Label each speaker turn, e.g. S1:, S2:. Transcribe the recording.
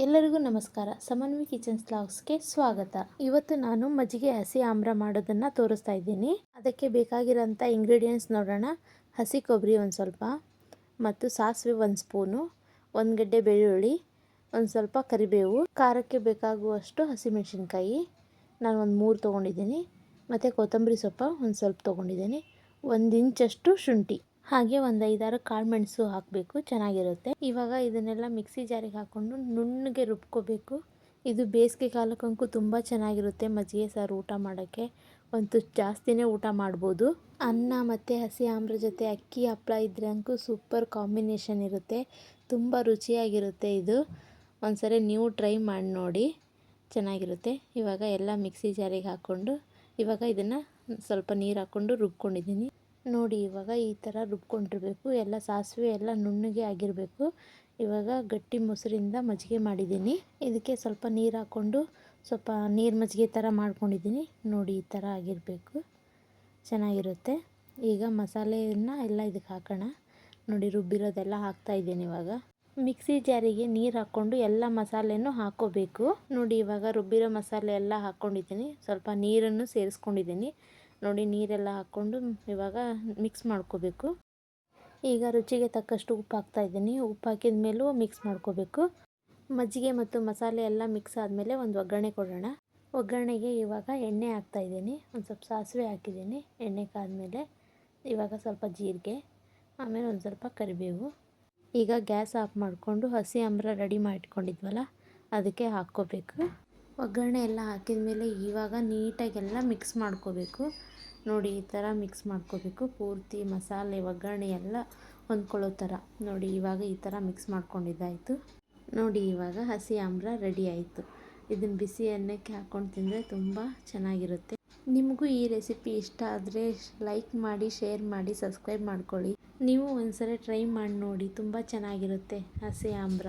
S1: ಎಲ್ಲರಿಗೂ ನಮಸ್ಕಾರ. ಸಮನ್ವಿ ಕಿಚನ್ ಸ್ಲಾಗ್ಸ್ಗೆ ಸ್ವಾಗತ. ಇವತ್ತು ನಾನು ಮಜ್ಜಿಗೆ ಹಸಿ ಆಮ್ರ ಮಾಡೋದನ್ನು ತೋರಿಸ್ತಾ ಇದ್ದೀನಿ. ಅದಕ್ಕೆ ಬೇಕಾಗಿರೋಂಥ ಇಂಗ್ರೀಡಿಯೆಂಟ್ಸ್ ನೋಡೋಣ. ಹಸಿ ಕೊಬ್ಬರಿ ಒಂದು ಸ್ವಲ್ಪ, ಮತ್ತು ಸಾಸಿವೆ ಒಂದು ಸ್ಪೂನು, ಒಂದು ಗಡ್ಡೆ ಬೆಳ್ಳುಳ್ಳಿ, ಒಂದು ಸ್ವಲ್ಪ ಕರಿಬೇವು, ಖಾರಕ್ಕೆ ಬೇಕಾಗುವಷ್ಟು ಹಸಿಮೆಣಸಿನ್ಕಾಯಿ. ನಾನು ಒಂದು ಮೂರು ತೊಗೊಂಡಿದ್ದೀನಿ. ಮತ್ತು ಕೊತ್ತಂಬರಿ ಸೊಪ್ಪು ಒಂದು ಸ್ವಲ್ಪ ತೊಗೊಂಡಿದ್ದೀನಿ. ಒಂದು ಇಂಚಷ್ಟು ಶುಂಠಿ. ಹಾಗೆ ಒಂದು ಐದಾರು ಕಾಳು ಮೆಣಸು ಹಾಕಬೇಕು, ಚೆನ್ನಾಗಿರುತ್ತೆ. ಇವಾಗ ಇದನ್ನೆಲ್ಲ ಮಿಕ್ಸಿ ಜಾರಿಗೆ ಹಾಕ್ಕೊಂಡು ನುಣ್ಣಗೆ ರುಬ್ಕೋಬೇಕು. ಇದು ಬೇಸಿಗೆ ಕಾಲಕ್ಕಂತೂ ತುಂಬ ಚೆನ್ನಾಗಿರುತ್ತೆ ಮಜ್ಜಿಗೆ ಸಾರು ಊಟ ಮಾಡೋಕ್ಕೆ. ಒಂದು ಜಾಸ್ತಿನೇ ಊಟ ಮಾಡ್ಬೋದು. ಅನ್ನ ಮತ್ತು ಹಸಿ ಆಮ್ರ ಜೊತೆ ಅಕ್ಕಿ ಹಪ್ಪಳ ಇದ್ರೆ ಅಂಕೂ ಸೂಪರ್ ಕಾಂಬಿನೇಷನ್ ಇರುತ್ತೆ. ತುಂಬ ರುಚಿಯಾಗಿರುತ್ತೆ ಇದು. ಒಂದ್ಸರಿ ನೀವು ಟ್ರೈ ಮಾಡಿ ನೋಡಿ. ಚೆನ್ನಾಗಿರುತ್ತೆ. ಇವಾಗ ಎಲ್ಲ ಮಿಕ್ಸಿ ಜಾರಿಗೆ ಹಾಕ್ಕೊಂಡು ಇವಾಗ ಇದನ್ನು ಸ್ವಲ್ಪ ನೀರು ಹಾಕ್ಕೊಂಡು ರುಬ್ಕೊಂಡಿದ್ದೀನಿ. ನೋಡಿ ಇವಾಗ ಈ ಥರ ರುಬ್ಕೊಂಡಿರಬೇಕು. ಎಲ್ಲ ಸಾಸಿವೆ ಎಲ್ಲ ನುಣ್ಣಗೆ ಆಗಿರಬೇಕು. ಇವಾಗ ಗಟ್ಟಿ ಮೊಸರಿಂದ ಮಜ್ಜಿಗೆ ಮಾಡಿದ್ದೀನಿ. ಇದಕ್ಕೆ ಸ್ವಲ್ಪ ನೀರು ಹಾಕ್ಕೊಂಡು ಸ್ವಲ್ಪ ನೀರು ಮಜ್ಜಿಗೆ ಥರ ಮಾಡ್ಕೊಂಡಿದ್ದೀನಿ. ನೋಡಿ ಈ ಥರ ಆಗಿರಬೇಕು. ಚೆನ್ನಾಗಿರುತ್ತೆ. ಈಗ ಮಸಾಲೆಯನ್ನು ಎಲ್ಲ ಇದಕ್ಕೆ ಹಾಕೋಣ. ನೋಡಿ ರುಬ್ಬಿರೋದೆಲ್ಲ ಹಾಕ್ತಾಯಿದ್ದೀನಿ ಇವಾಗ. ಮಿಕ್ಸಿ ಜಾರಿಗೆ ನೀರು ಹಾಕ್ಕೊಂಡು ಎಲ್ಲ ಮಸಾಲೆನೂ ಹಾಕೋಬೇಕು. ನೋಡಿ ಇವಾಗ ರುಬ್ಬಿರೋ ಮಸಾಲೆ ಎಲ್ಲ ಹಾಕ್ಕೊಂಡಿದ್ದೀನಿ ಸ್ವಲ್ಪ ನೀರನ್ನು ಸೇರಿಸ್ಕೊಂಡಿದ್ದೀನಿ. ನೋಡಿ ನೀರೆಲ್ಲ ಹಾಕ್ಕೊಂಡು ಇವಾಗ ಮಿಕ್ಸ್ ಮಾಡ್ಕೋಬೇಕು. ಈಗ ರುಚಿಗೆ ತಕ್ಕಷ್ಟು ಉಪ್ಪು ಹಾಕ್ತಾ ಇದ್ದೀನಿ. ಉಪ್ಪು ಹಾಕಿದ ಮೇಲೂ ಮಿಕ್ಸ್ ಮಾಡ್ಕೋಬೇಕು. ಮಜ್ಜಿಗೆ ಮತ್ತು ಮಸಾಲೆ ಎಲ್ಲ ಮಿಕ್ಸ್ ಆದಮೇಲೆ ಒಂದು ಒಗ್ಗರಣೆ ಕೊಡೋಣ. ಒಗ್ಗರಣೆಗೆ ಇವಾಗ ಎಣ್ಣೆ ಹಾಕ್ತಾ ಇದ್ದೀನಿ. ಒಂದು ಸ್ವಲ್ಪ ಸಾಸಿವೆ ಹಾಕಿದ್ದೀನಿ. ಎಣ್ಣೆ ಕಾದ್ಮೇಲೆ ಇವಾಗ ಸ್ವಲ್ಪ ಜೀರಿಗೆ, ಆಮೇಲೆ ಒಂದು ಸ್ವಲ್ಪ ಕರಿಬೇವು. ಈಗ ಗ್ಯಾಸ್ ಆಫ್ ಮಾಡಿಕೊಂಡು ಹಸಿ ಅಂಬ್ರ ರೆಡಿ ಮಾಡಿಟ್ಕೊಂಡಿದ್ವಲ್ಲ, ಅದಕ್ಕೆ ಹಾಕ್ಕೋಬೇಕು. ಒಗ್ಗರಣೆ ಎಲ್ಲ ಹಾಕಿದ ಮೇಲೆ ಇವಾಗ ನೀಟಾಗೆಲ್ಲ ಮಿಕ್ಸ್ ಮಾಡ್ಕೋಬೇಕು. ನೋಡಿ ಈ ಥರ ಮಿಕ್ಸ್ ಮಾಡ್ಕೋಬೇಕು. ಪೂರ್ತಿ ಮಸಾಲೆ, ಒಗ್ಗರಣೆ ಎಲ್ಲ ಹೊಂದ್ಕೊಳ್ಳೋ ಥರ. ನೋಡಿ ಇವಾಗ ಈ ಥರ ಮಿಕ್ಸ್ ಮಾಡ್ಕೊಂಡಿದ್ದಾಯಿತು. ನೋಡಿ ಇವಾಗ ಹಸಿ ಆಮ್ರ ರೆಡಿ ಆಯಿತು. ಇದನ್ನು ಬಿಸಿ ಅನ್ನಕ್ಕೆ ಹಾಕ್ಕೊಂಡು ತಿಂದರೆ ತುಂಬ ಚೆನ್ನಾಗಿರುತ್ತೆ. ನಿಮಗೂ ಈ ರೆಸಿಪಿ ಇಷ್ಟ ಆದರೆ ಲೈಕ್ ಮಾಡಿ ಶೇರ್ ಮಾಡಿ ಸಬ್ಸ್ಕ್ರೈಬ್ ಮಾಡ್ಕೊಳ್ಳಿ. ನೀವು ಒಂದ್ಸರಿ ಟ್ರೈ ಮಾಡಿ ನೋಡಿ, ತುಂಬ ಚೆನ್ನಾಗಿರುತ್ತೆ ಹಸಿ ಆಮ್ರ.